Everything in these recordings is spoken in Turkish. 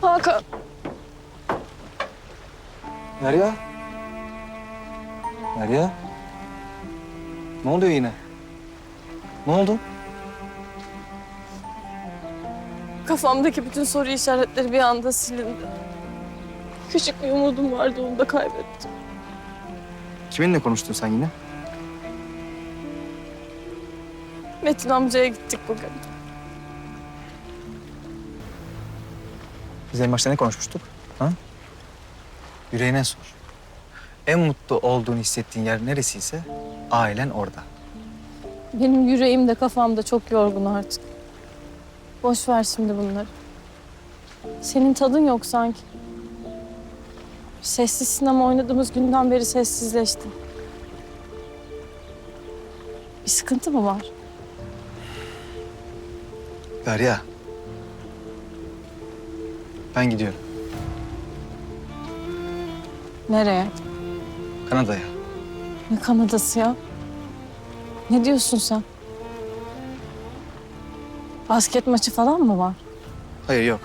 Hakan. Derya. Derya. Ne oluyor yine? Ne oldu? Kafamdaki bütün soru işaretleri bir anda silindi. Küçük bir umudum vardı onu da kaybettim. Kiminle konuştun sen yine? Metin amcaya gittik bugün. Biz en başta ne konuşmuştuk? Ha? Yüreğine sor. En mutlu olduğunu hissettiğin yer neresiyse ailen orada. Benim yüreğim de kafam da çok yorgun artık. Boş ver şimdi bunları. Senin tadın yok sanki. Sessiz sinema oynadığımız günden beri sessizleştin. Bir sıkıntı mı var? Derya. Ben gidiyorum. Nereye? Kanada'ya. Ne Kanada'sı ya? Ne diyorsun sen? Basket maçı falan mı var? Hayır yok.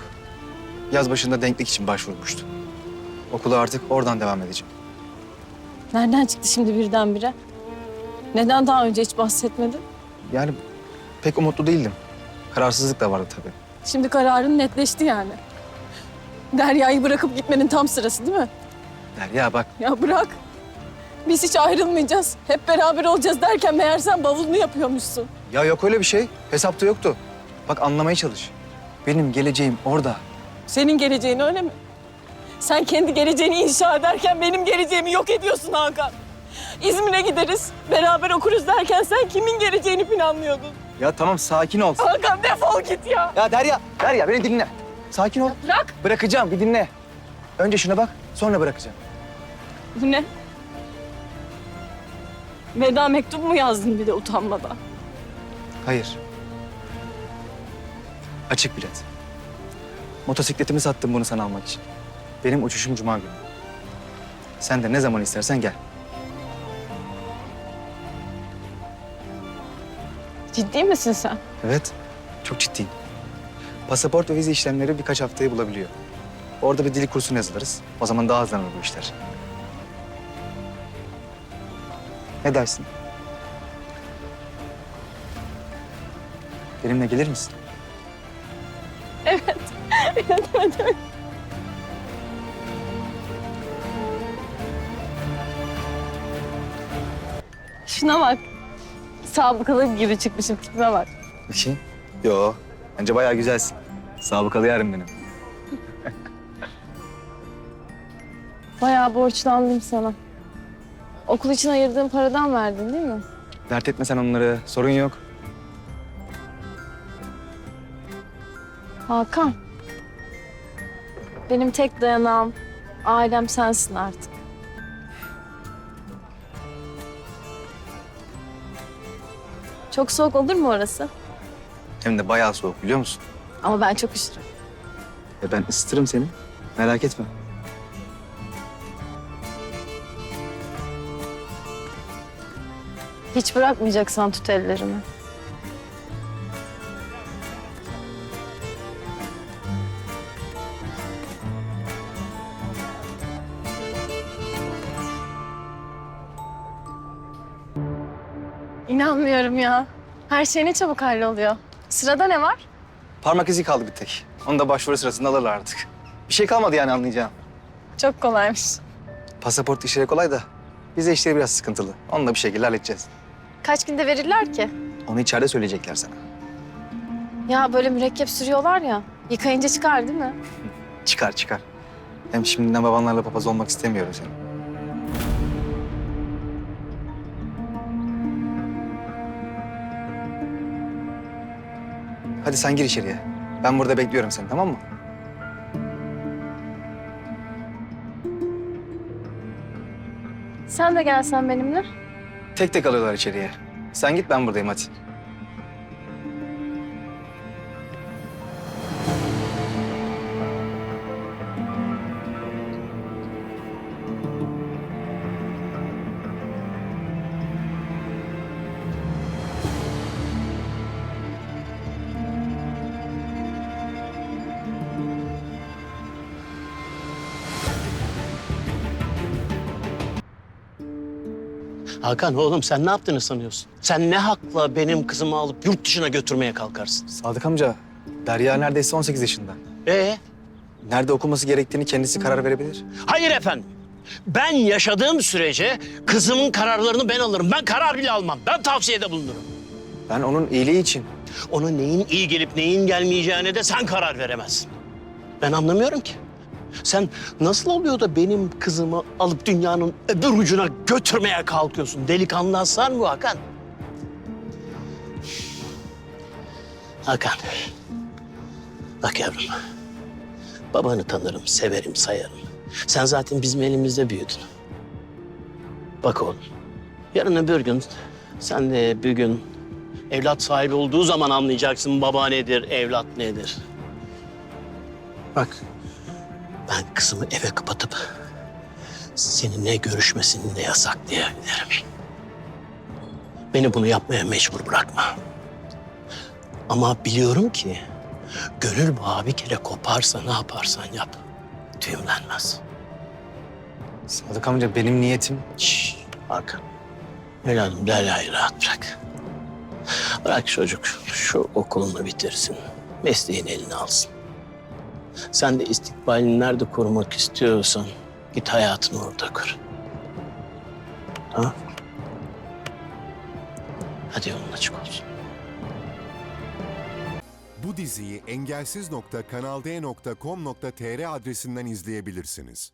Yaz başında denklik için başvurmuştum. Okula artık oradan devam edeceğim. Nereden çıktı şimdi birdenbire? Neden daha önce hiç bahsetmedin? Yani pek umutlu değildim. Kararsızlık da vardı tabii. Şimdi kararın netleşti yani. Derya'yı bırakıp gitmenin tam sırası değil mi? Derya bak Ya bırak. Biz hiç ayrılmayacağız. Hep beraber olacağız derken meğer sen bavulunu yapıyormuşsun. Ya yok öyle bir şey. Hesapta yoktu. Bak anlamaya çalış. Benim geleceğim orada. Senin geleceğin öyle mi? Sen kendi geleceğini inşa ederken benim geleceğimi yok ediyorsun Hakan. İzmir'e gideriz, beraber okuruz derken sen kimin geleceğini planlıyordun? Ya tamam sakin ol. Hakan defol git ya. Ya Derya, Derya beni dinle. Sakin ol. Bırak. Bırakacağım bir dinle. Önce şuna bak sonra bırakacağım. Bu ne? Veda mektubu mu yazdın bir de utanmadan? Hayır. Açık bilet. Motosikletimi sattım bunu sana almak için. Benim uçuşum cuma günü. Sen de ne zaman istersen gel. Ciddi misin sen? Evet, çok ciddiyim. Pasaport ve vize işlemleri birkaç haftayı bulabiliyor. Orada bir dil kursuna yazılırız. O zaman daha hızlanır bu işler. Ne dersin? Benimle gelir misin? Şuna bak. Sabıkalı gibi çıkmışım tipime bak. Bakayım. Yo, bence bayağı güzelsin. Sabıkalı yarım benim. Bayağı borçlandım sana. Okul için ayırdığın paradan verdin değil mi? Dert etme sen onları, sorun yok. Hakan. Benim tek dayanağım, ailem sensin artık. Çok soğuk olur mu orası? Hem de bayağı soğuk biliyor musun? Ama ben çok üşürüm. E ben ısıtırım seni. Merak etme. Hiç bırakmayacaksan tut ellerimi. İnanmıyorum ya. Her şey ne çabuk halloluyor. Sırada ne var? Parmak izi kaldı bir tek. Onu da başvuru sırasında alırlar artık. Bir şey kalmadı yani anlayacağım. Çok kolaymış. Pasaport işleri kolay da vize işleri biraz sıkıntılı. Onu da bir şekilde halledeceğiz. Kaç günde verirler ki? Onu içeride söyleyecekler sana. Ya böyle mürekkep sürüyorlar ya. Yıkayınca çıkar değil mi? Çıkar çıkar. Hem şimdiden babanlarla papaz olmak istemiyorum senin. Hadi sen gir içeriye. Ben burada bekliyorum seni tamam mı? Sen de gelsen benimle. Tek tek alıyorlar içeriye. Sen git ben buradayım hadi. Hakan oğlum sen ne yaptığını sanıyorsun? Sen ne hakla benim kızımı alıp yurt dışına götürmeye kalkarsın? Sadık amca, Derya neredeyse 18 yaşında. Ee? Nerede okuması gerektiğini kendisi karar verebilir. Hayır efendim. Ben yaşadığım sürece kızımın kararlarını ben alırım. Ben karar bile almam. Ben tavsiyede bulunurum. Ben onun iyiliği için Ona neyin iyi gelip neyin gelmeyeceğine de sen karar veremezsin. Ben anlamıyorum ki. Sen nasıl oluyor da benim kızımı alıp dünyanın öbür ucuna götürmeye kalkıyorsun? Delikanlı aslan mı Hakan? Hakan. Bak yavrum. Babanı tanırım, severim, sayarım. Sen zaten bizim elimizde büyüdün. Bak oğlum. Yarın öbür gün sen de bir gün evlat sahibi olduğu zaman anlayacaksın baba nedir, evlat nedir. Bak ben kızımı eve kapatıp seninle görüşmesini de yasaklayabilirim. Beni bunu yapmaya mecbur bırakma. Ama biliyorum ki gönül bağı bir kere koparsa ne yaparsan yap düğümlenmez. Sadık amca benim niyetim Şşş Hakan. Evladım Derya'yı rahat bırak. Bırak çocuk şu okulunu bitirsin. Mesleğini eline alsın. Sen de istikbalini nerede kurmak istiyorsan git hayatını orada kur. Tamam? Hadi yolun açık olsun. Bu diziyi engelsiz.kanalde.com.tr adresinden izleyebilirsiniz.